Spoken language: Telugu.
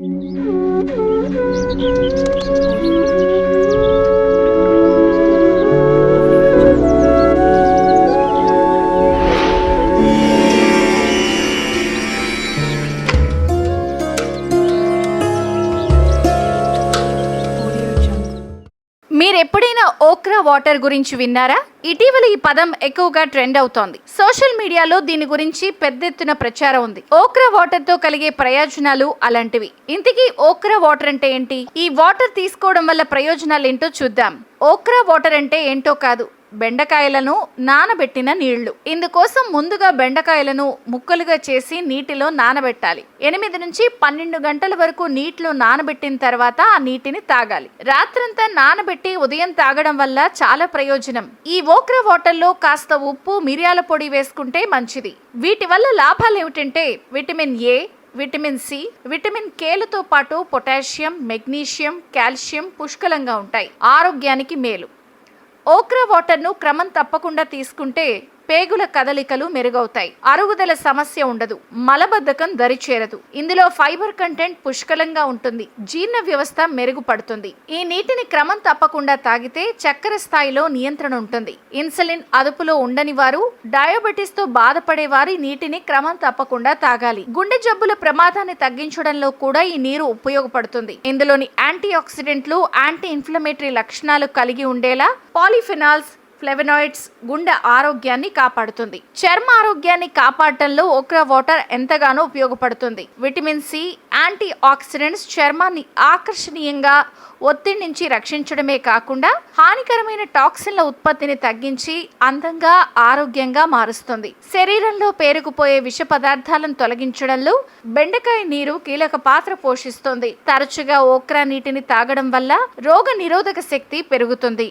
うん。మీరు ఎప్పుడైనా ఓక్రా వాటర్ గురించి విన్నారా? ఇటీవల ఈ పదం ఎక్కువగా ట్రెండ్ అవుతోంది. సోషల్ మీడియాలో దీని గురించి పెద్ద ఎత్తున ప్రచారం ఉంది. ఓక్రా వాటర్తో కలిగే ప్రయోజనాలు అలాంటివి. ఇంతకీ ఓక్రా వాటర్ అంటే ఏంటి? ఈ వాటర్ తీసుకోవడం వల్ల ప్రయోజనాలు ఏంటో చూద్దాం. ఓక్రా వాటర్ అంటే ఏంటో కాదు. బెండకాయలను నానబెట్టిన నీళ్ళు. ఇందుకోసం ముందుగా బెండకాయలను ముక్కలుగా చేసి నీటిలో నానబెట్టాలి. ఎనిమిది నుంచి పన్నెండు గంటల వరకు నీటిలో నానబెట్టిన తర్వాత ఆ నీటిని తాగాలి. రాత్రంతా నానబెట్టి ఉదయం తాగడం వల్ల చాలా ప్రయోజనం. ఈ ఓక్రా వాటర్లో కాస్త ఉప్పు మిరియాల పొడి వేసుకుంటే మంచిది. వీటి వల్ల లాభాలు ఏమిటంటే vitamin A vitamin C vitamin కేలతో పాటు పొటాషియం మెగ్నీషియం కాల్షియం పుష్కలంగా ఉంటాయి. ఆరోగ్యానికి మేలు. ఓక్రా వాటర్ను క్రమం తప్పకుండా తీసుకుంటే పేగుల కదలికలు మెరుగవుతాయి. అరుగుదల సమస్య ఉండదు. మలబద్ధకం దరిచేరదు. ఇందులో ఫైబర్ కంటెంట్ పుష్కలంగా ఉంటుంది. జీర్ణ వ్యవస్థ మెరుగుపడుతుంది. ఈ నీటిని క్రమం తప్పకుండా తాగితే చక్కెర స్థాయిలో నియంత్రణ ఉంటుంది. ఇన్సులిన్ అదుపులో ఉండని వారు డయాబెటీస్తో బాధపడే వారి నీటిని క్రమం తప్పకుండా తాగాలి. గుండె జబ్బుల ప్రమాదాన్ని తగ్గించడంలో కూడా ఈ నీరు ఉపయోగపడుతుంది. ఇందులోని యాంటీ ఆక్సిడెంట్లు యాంటీ ఇన్ఫ్లమేటరీ లక్షణాలు కలిగి ఉండేలా పాలిఫినాల్స్ ఫ్లెవనాయిడ్స్ గుండె ఆరోగ్యాన్ని కాపాడుతుంది. చర్మ ఆరోగ్యాన్ని కాపాడటంలో ఓక్రా వాటర్ ఎంతగానో ఉపయోగపడుతుంది. విటమిన్ సి యాంటీ ఆక్సిడెంట్స్ చర్మాన్ని ఆకర్షణీయంగా ఒత్తిడి నుంచి రక్షించడమే కాకుండా హానికరమైన టాక్సిన్ల ఉత్పత్తిని తగ్గించి అందంగా ఆరోగ్యంగా మారుస్తుంది. శరీరంలో పేరుకుపోయే విష పదార్థాలను తొలగించడంలో బెండకాయ నీరు కీలక పాత్ర పోషిస్తుంది. తరచుగా ఓక్రా నీటిని తాగడం వల్ల రోగ నిరోధక శక్తి పెరుగుతుంది.